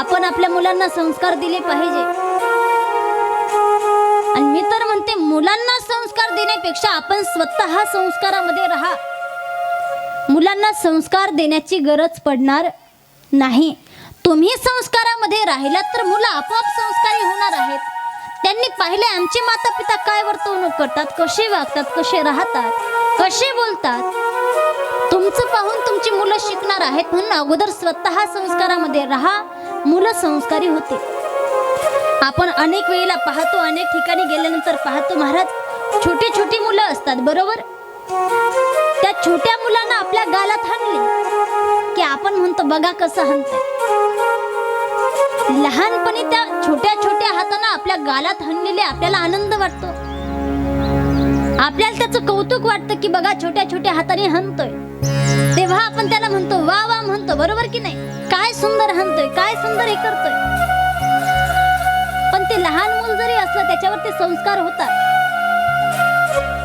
आपण आपल्या मुलांना संस्कार दिले पाहिजे. आणि मी तर म्हणते मुलांना संस्कार देण्यापेक्षा आपण स्वतः संस्कारामध्ये राहा. मुलांना संस्कार देण्याची गरज पडणार नाही. तुम्ही संस्कारामध्ये राहिलात तर मुलं आपोआप संस्कारी होणार आहेत. त्यांनी पाहिले आमचे माता पिता काय वर्तवणूक करतात कसे वागतात कसे राहतात कसे बोलतात? तुमचं पाहून तुमची मुलं शिकणार आहेत म्हणून अगोदर स्वतः संस्कारामध्ये राहा. मुलं संस्कारी होते. आपण अनेक वेळेला पाहतो अनेक ठिकाणी गेल्यानंतर पाहतो महाराज छोटी छोटी मुलं असतात बरोबर? त्या छोट्या मुलांना आपल्या गालात हाणले की आपण म्हणतो बघा कसं हाणतंय. लहानपणी त्या छोट्या छोट्या हातानं आपल्या गालात हाणलेले आपल्याला आनंद वाटतो. आपल्याला त्याचं कौतुक वाटतं की बघा छोट्या छोट्या हाताने हनतोय तेव्हा आपण त्याला म्हणतो वा वा बरोबर की नाही? काय सुंदर हनतोय काय सुंदर हे करतोय? पण ते लहान मूल जरी असलं त्याच्यावर ते संस्कार होतात.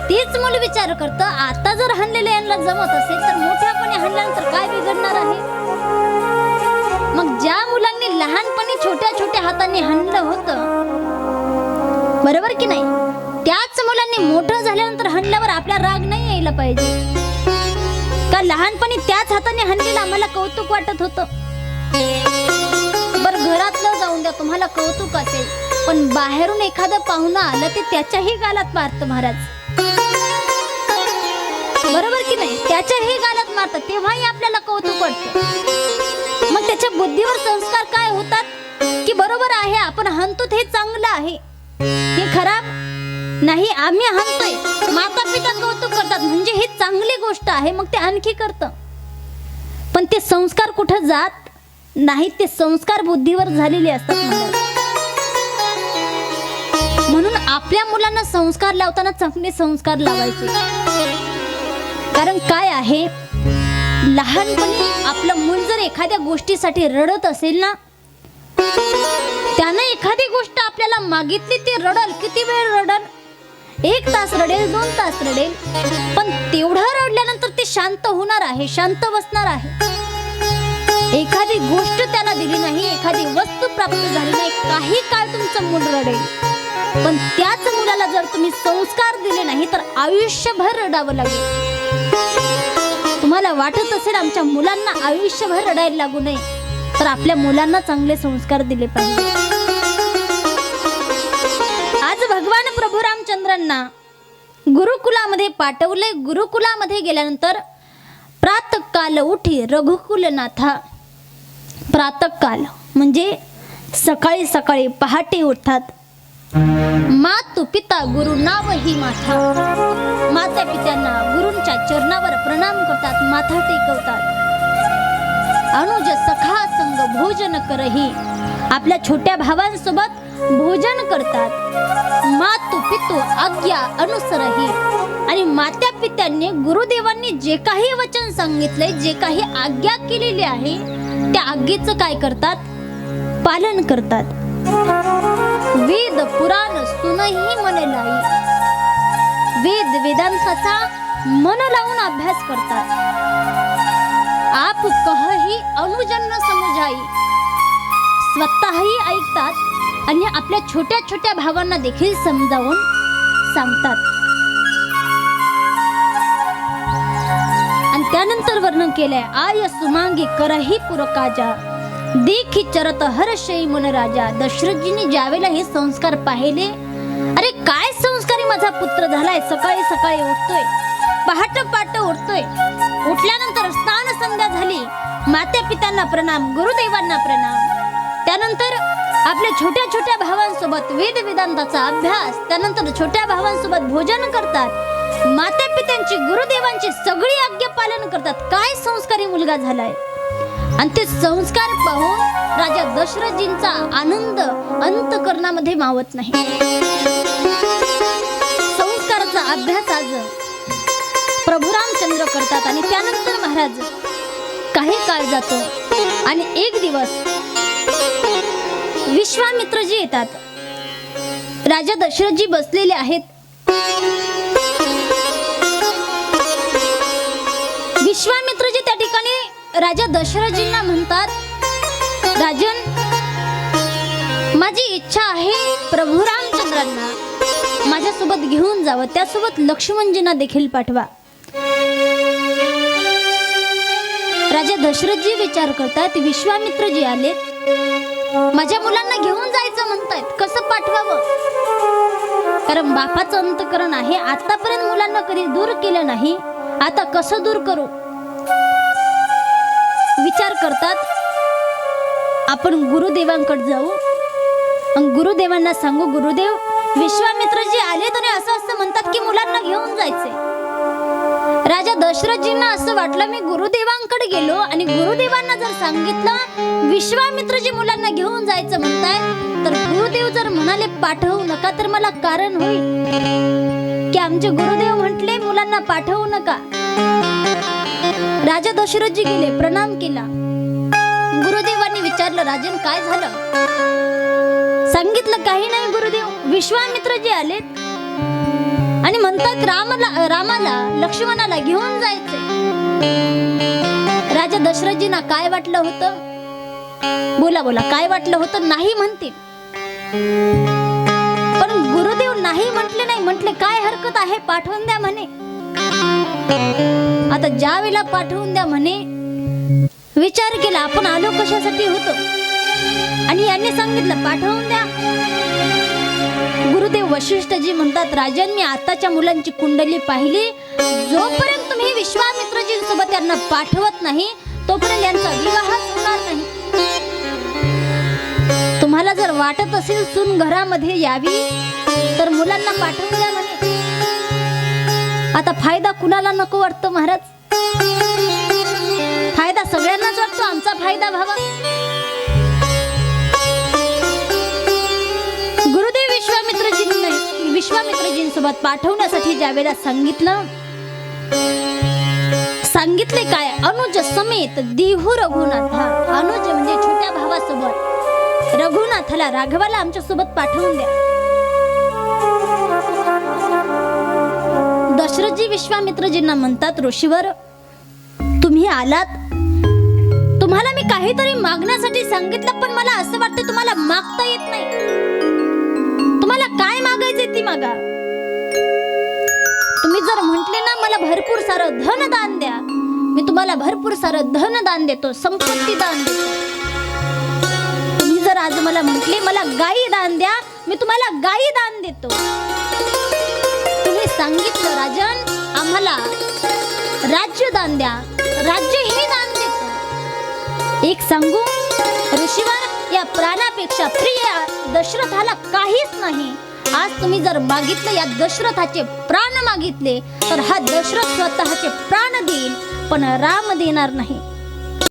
तेच मुलं विचार करत आता जर हनलेले यांना जमत असेल तर मोठ्यापणे हनल्यानंतर काय बिघडणार आहे? मग ज्या मुलांनी लहानपणी छोट्या छोट्या हाताने हनलं होतं बरोबर की नाही? त्याच मुलांनी मोठं झाल्यानंतर हनल्यावर आपला राग नाही यायला पाहिजे. का लहानपणी त्याच हाताने हाणलेलं आम्हाला कौतुक वाटत होतं. बर घरातलं जाऊन द्या तुम्हाला कौतुक असेल. पण बाहेरून एखादं पाहुणं आलं ते त्याच्याही गालात मारतं महाराज. बरोबर की नाही? त्याच्याही गालात मारतात तेव्हाही आपल्याला कौतुक वाटतं. मग त्याच्या बुद्धीवर संस्कार काय होतात? की बरोबर आहे आपण हाणतो हे चांगलं आहे. हे खराब नाही आम्ही हसतोय माता पिता कौतुक करतात. म्हणजे ही चांगली गोष्ट आहे. मग ते आणखी करतं. पण ते संस्कार कुठं जात नाही ते संस्कार बुद्धीवर झालेले असतात म्हणून आपल्या मुलांना संस्कार लावताना चांगले संस्कार लावायचे. कारण काय आहे? लहानपणी आपलं मूल जर एखाद्या गोष्टीसाठी रडत असेल ना त्यानं एखादी गोष्ट आपल्याला मागितली ती रडल. किती वेळ रडल एक तास रडेल दोन तास रडेल. पण तेवढं रडल्यानंतर ते शांत होणार आहे शांत बसणार आहे. एखादी गोष्ट त्याला दिली नाही एखादी वस्तू प्राप्त झाली नाही काही काळ तुमचं मूल रडेल. पण त्याच मुलाला जर तुम्ही संस्कार दिले नाही तर आयुष्यभर रडावं लागेल. तुम्हाला वाटत असेल आमच्या मुलांना आयुष्यभर रडायला लागू नये तर आपल्या मुलांना चांगले संस्कार दिले पाहिजे. आज भगवान प्रभू रामचंद्रांना गुरुकुलामध्ये पाठवले गुरुकुलामध्ये गेल्यानंतर प्रातकाल उठी रघुकुलनाथा. प्रातकाल म्हणजे सकाळी सकाळी पहाटे उठतात. मातु पिता गुरु नाव ही माथा. माता पित्यांना गुरूंच्या चरणावर प्रणाम करतात माथा टेकवतात. अनुज सखा संग भोजन करही. आपल्या छोट्या भावांसोबत भोजन करतात. मातु पितू आज्ञा अनुसरही. आणि मात्या पित्यांनी गुरुदेवांनी जे काही वचन सांगितले जे काही आज्ञा केलेली आहे त्या आज्ञेचं काय करतात? पालन करतात. वेद पुराण सुनही मन लाई वेद वेदांताचा मन लावून अभ्यास करतात. आप कहही अनुजन समजाई. स्वतःही ऐकतात आणि आपल्या छोट्या छोट्या भावांना देखील समजावून सांगतात. आणि त्यानंतर वर्णन केलंय आय सुमांगी करही पुरकाजा. देखी चरत हर्षई मन राजा. दशरथजीने ज्यावेळेला हे संस्कार पाहिले अरे काय संस्कारी माझा पुत्र झालाय सकाळी सकाळी उठतोय पहाट पाट उठतोय. उठल्यानंतर स्नान संध्या झाली. मात्या पित्यांना प्रणाम गुरुदेवांना प्रणाम. त्यानंतर आपल्या छोट्या छोट्या भावांसोबत वेद वेदांताचा अभ्यास त्यानंतर छोट्या भावांसोबत भोजन करतात. माता पित्यांची गुरुदेवांची सगळी आज्ञा पालन करतात. काय संस्कारी मुलगा झालाय? आणि ते संस्कार पाहून राजा दशरथजींचा आनंद अंतकरणामध्ये मावत नाही. संस्काराचा अभ्यास आज प्रभू रामचंद्र करतात आणि त्यानंतर महाराज काही काळ जातो. आणि एक दिवस विश्वामित्रजी येतात. राजा दशरथजी बसलेले आहेत. विश्वामित्रजी त्या ठिकाणी राजा दशरथजींना म्हणतात राजन माझी इच्छा आहे प्रभू रामचंद्रांना. माझ्यासोबत घेऊन जावं. त्यासोबत लक्ष्मणजींना देखील पाठवा. राजा दशरथजी विचार करतात. विश्वामित्रजी आलेत माझ्या मुलांना घेऊन जायचं म्हणतायत. कसं पाठवावं? कारण बापाचं अंतकरण आहे. आतापर्यंत मुलांना कधी दूर केलं नाही. आता कसं दूर करू? विचार करतात. आपण गुरुदेवांकडे जाऊ. गुरुदेवांना सांगू गुरुदेव विश्वामित्र जी आले तरी असं असं म्हणतात की मुलांना घेऊन जायचे राजा दशरथजींना असं वाटलं मी गुरुदेवांकडे गेलो आणि गुरुदेवांना जर सांगितलं विश्वामित्रजी मुलांना घेऊन जायचं म्हणताय तर गुरुदेव जर म्हणाले पाठवू नका तर मला कारण होईल. की आमचे गुरुदेव म्हटले मुलांना पाठवू नका. राजा दशरथजी गेले प्रणाम केला. गुरुदेवांनी विचारलं राजन काय झालं? सांगितलं काही नाही गुरुदेव. विश्वामित्रजी आलेत. आणि म्हणतात रामाला रामाला लक्ष्मणाला घेऊन जायचे. राजा दशरथजींना काय वाटलं होतं? बोला बोला काय वाटलं होतं? नाही म्हणतील. पण गुरुदेव नाही म्हटले नाही म्हटले काय हरकत आहे? पाठवून द्या म्हणे. आता ज्या वेळेला पाठवून द्या म्हणे विचार केला आपण आलो कशासाठी होतो? आणि यांनी सांगितलं पाठवून द्या. गुरुदेव वशिष्ठजी म्हणतात राजन मी आताच्या मुलांची कुंडली पाहिली. जोपर्यंत तुम्ही विश्वामित्रजी सोबत त्यांना पाठवत नाही तोपर्यंत यांचा विवाह होणार नाही. तुम्हाला जर वाटत असेल सून घरामध्ये यावी तर मुलांना पाठवून द्या म्हणे. आता फायदा कुणाला नको वाटतो महाराज? फायदा सगळ्यांनाच वाटतो आमचा फायदा व्हावा. विश्वामित्रजींसोबत पाठवण्यासाठी ज्यावेळेला सांगितलं सांगितले काय? अनुज समेत देहू रघुनाथा. अनुज म्हणजे छोट्या भावासोबत. रघुनाथाला राघवाला आमच्यासोबत पाठवून द्या. दशरथजी विश्वामित्रजींना म्हणतात ऋषीवर तुम्ही आलात? तुम्हाला मी काहीतरी मागण्यासाठी सांगितलं पण मला असं वाटतं तुम्हाला मागता येत नाही. तुम्हाला काय मागायचे ती मागा. तुम्ही जर म्हटले ना मला भरपूर सारं धन दान द्या. मी तुम्हाला भरपूर सारं धन दान देतो संपत्ती दान देतो. तुम्ही जर आज मला म्हटले मला गायी दान द्या मी तुम्हाला गायी दान देतो. तुम्ही सांगितलं राजन आम्हाला राज्य दान द्या राज्य हे दान देतो. एक सांगू ऋषीवर या प्राणापेक्षा प्रिय दशरथाला काहीच नाही. आज तुम्ही जर मागितलं या दशरथाचे प्राण मागितले तर हा दशरथ स्वतःचे प्राण देईल पण राम देणार नाही.